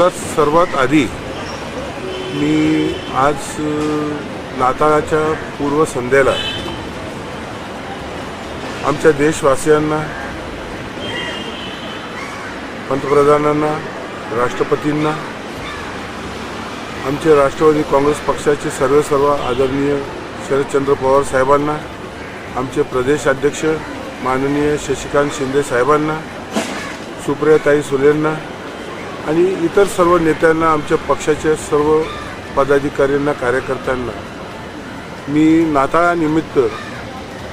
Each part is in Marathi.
सगळ्यात सर्वात आधी मी आज नाताळाच्या पूर्वसंध्येला आमच्या देशवासियांना पंतप्रधानांना राष्ट्रपतींना आमचे राष्ट्रवादी काँग्रेस पक्षाचे सर्व सर्व आदरणीय शरदचंद्र पवार साहेबांना आमचे प्रदेशाध्यक्ष माननीय शशिकांत शिंदे साहेबांना सुप्रियाताई सुलेंना आणि इतर सर्व नेत्यांना आमच्या पक्षाच्या सर्व पदाधिकाऱ्यांना कार्यकर्त्यांना मी नाताळानिमित्त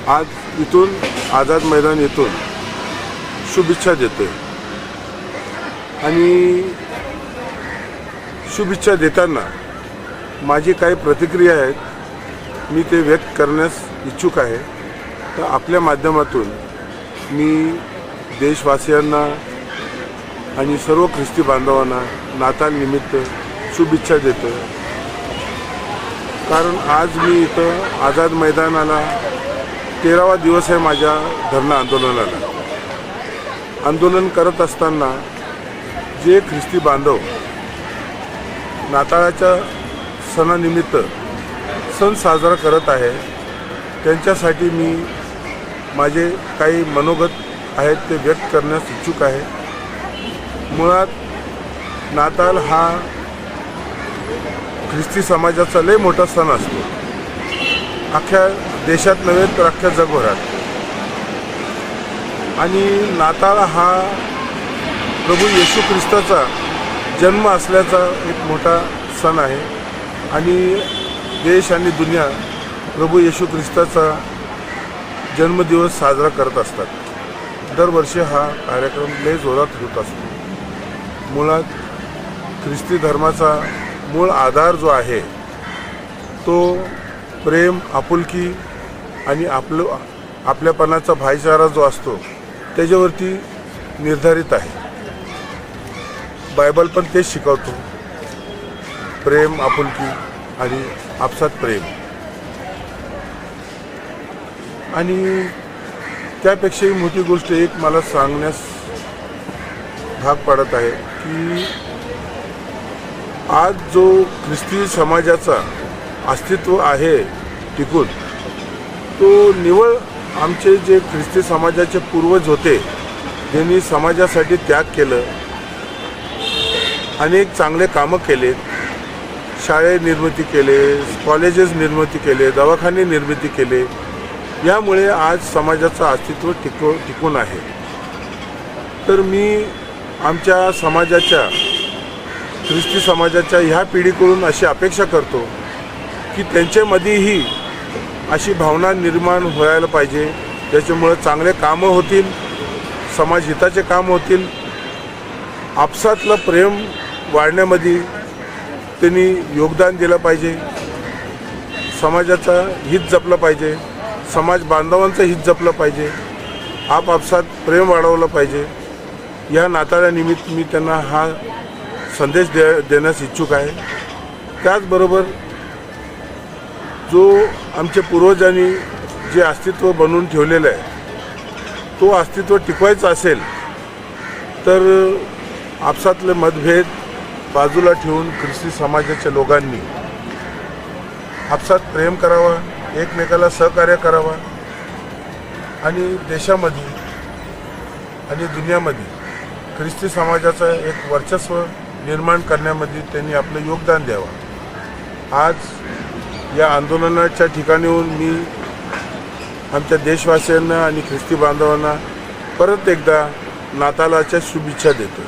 आज इथून आझाद मैदान येथून शुभेच्छा देतोय. आणि शुभेच्छा देताना माझी काही प्रतिक्रिया आहेत मी ते व्यक्त करण्यास इच्छुक आहे. तर आपल्या माध्यमातून मी देशवासियांना आणि सर्व ख्रिस्ती बांधवांना नाताळनिमित्त शुभेच्छा देतो कारण आज मी इथं आझाद मैदानाला तेरावा दिवस आहे माझ्या धरणं आंदोलनाला. आंदोलन करत असताना जे ख्रिस्ती बांधव नाताळाच्या सणानिमित्त सण साजरा करत आहे त्यांच्यासाठी मी माझे काही मनोगत आहेत ते व्यक्त करण्यास इच्छुक आहे. मुळात नाताळ हा ख्रिस्ती समाजाचा लय मोठा सण असतो. अख्ख्या देशात नव्हे तर अख्ख्या जगभरात. आणि नाताळ हा प्रभू येशू ख्रिस्ताचा जन्म असल्याचा एक मोठा सण आहे. आणि देश आणि दुनिया प्रभू येशू ख्रिस्ताचा जन्मदिवस साजरा करत असतात. दरवर्षी हा कार्यक्रम लय जोरात होत असतो. मुळात ख्रिस्ती धर्माचा मूळ आधार जो आहे तो प्रेम आपुलकी आणि आपलं आपल्यापणाचा भाईचारा जो असतो त्याच्यावरती निर्धारित आहे. बायबल पण तेच शिकवतो. प्रेम आपुलकी आणि आपसात प्रेम. आणि त्यापेक्षाही मोठी गोष्ट एक मला सांगण्यास भाग पडत आहे. की आज जो ख्रिस्ती समाजाचा अस्तित्व आहे टिकून तो निवळ आमचे जे ख्रिस्ती समाजाचे पूर्वज होते ज्यांनी समाजासाठी त्याग केलं अनेक चांगले कामं केले शाळे निर्मिती केले कॉलेजेस निर्मिती केले दवाखाने निर्मिती केले यामुळे आज समाजाचं अस्तित्व टिकव टिकून आहे. तर मी आमच्या समाजाच्या ख्रिस्ती समाजाच्या ह्या पिढीकडून अशी अपेक्षा करतो की त्यांच्यामध्येही अशी भावना निर्माण व्हायला पाहिजे. त्याच्यामुळं चांगले कामं होतील समाज हिताचे काम होतील. आपसातलं प्रेम वाढण्यामध्ये त्यांनी योगदान दिलं पाहिजे. समाजाचं हित जपलं पाहिजे. समाज बांधवांचं हित जपलं पाहिजे. आपापसात प्रेम वाढवलं पाहिजे. या नाताळ्यानिमित्त मी त्यांना हा संदेश दे देण्यास इच्छुक आहे. त्याचबरोबर जो आमच्या पूर्वजांनी जे अस्तित्व बनवून ठेवलेलं आहे तो अस्तित्व टिकवायचं असेल तर आपसातले मतभेद बाजूला ठेवून ख्रिस्ती समाजाच्या लोकांनी आपसात प्रेम करावा एकमेकाला सहकार्य करावा आणि देशामध्ये आणि दुनियामध्ये ख्रिस्ती समाजाचं एक वर्चस्व निर्माण करण्यामध्ये त्यांनी आपलं योगदान द्यावं. आज या आंदोलनाच्या ठिकाणीहून मी आमच्या देशवासियांना आणि ख्रिस्ती बांधवांना परत एकदा नातालाच्या शुभेच्छा देतो.